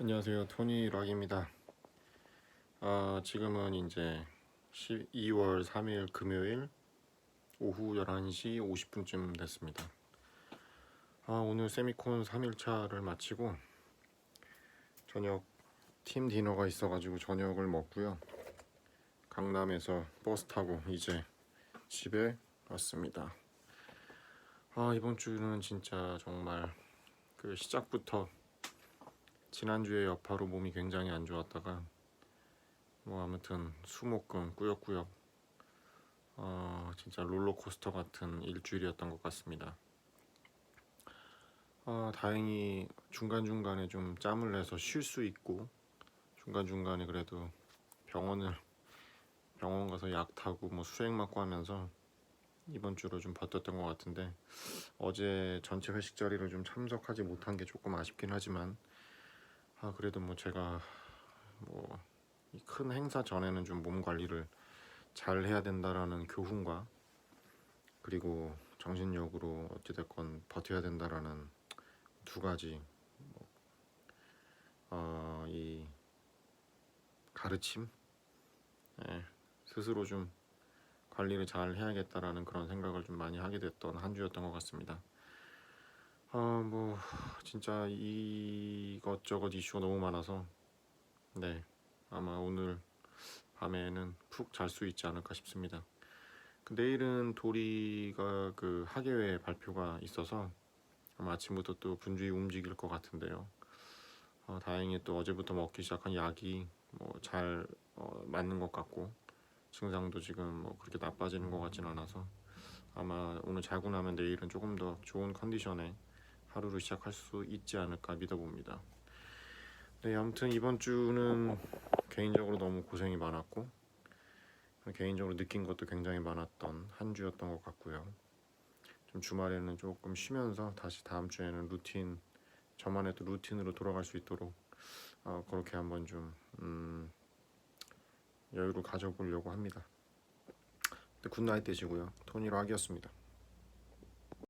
안녕하세요. 토니 락입니다. 아, 지금은 이제 12월 3일 금요일 오후 11시 50분쯤 됐습니다. 아, 오늘 세미콘 3일차를 마치고 저녁 팀 디너가 있어가지고 저녁을 먹고요. 강남에서 버스 타고 이제 집에 왔습니다. 아 이번 주는 진짜 정말 그 시작부터 지난주에 여파로 몸이 굉장히 안 좋았다가 뭐 아무튼 수목금 꾸역꾸역 어, 진짜 롤러코스터 같은 일주일이었던 것 같습니다. 아, 다행히 중간중간에 좀 짬을 내서 쉴 수 있고 중간중간에 그래도 병원을 병원 가서 약 타고 뭐 수액 맞고 하면서 이번 주로 좀 버텼던 것 같은데 어제 전체 회식 자리를 좀 참석하지 못한 게 조금 아쉽긴 하지만 아 그래도 뭐 제가 뭐이큰 행사 전에는 좀 몸 관리를 잘 해야 된다라는 교훈과 그리고 정신력으로 어찌됐건 버텨야 된다라는 두 가지 뭐, 어, 이 가르침 예, 스스로 좀 관리를 잘 해야겠다라는 그런 생각을 좀 많이 하게 됐던 한 주였던 것 같습니다. 아 뭐 진짜 이것저것 이슈가 너무 많아서 네 아마 오늘 밤에는 푹 잘 수 있지 않을까 싶습니다. 그 내일은 도리가 그 학예회 발표가 있어서 아마 아침부터 또 분주히 움직일 것 같은데요. 어, 다행히 또 어제부터 먹기 시작한 약이 뭐잘 어, 맞는 것 같고 증상도 지금 뭐 그렇게 나빠지는 것 같진 않아서 아마 오늘 자고 나면 내일은 조금 더 좋은 컨디션에 하루를 시작할 수 있지 않을까 믿어봅니다. 네, 아무튼 이번 주는 개인적으로 너무 고생이 많았고 개인적으로 느낀 것도 굉장히 많았던 한 주였던 것 같고요. 좀 주말에는 조금 쉬면서 다시 다음 주에는 루틴 저만의 또 루틴으로 돌아갈 수 있도록 어, 그렇게 한번 좀 음, 여유를 가져보려고 합니다. 네, 굿나잇 되시고요. 토니 락이었습니다.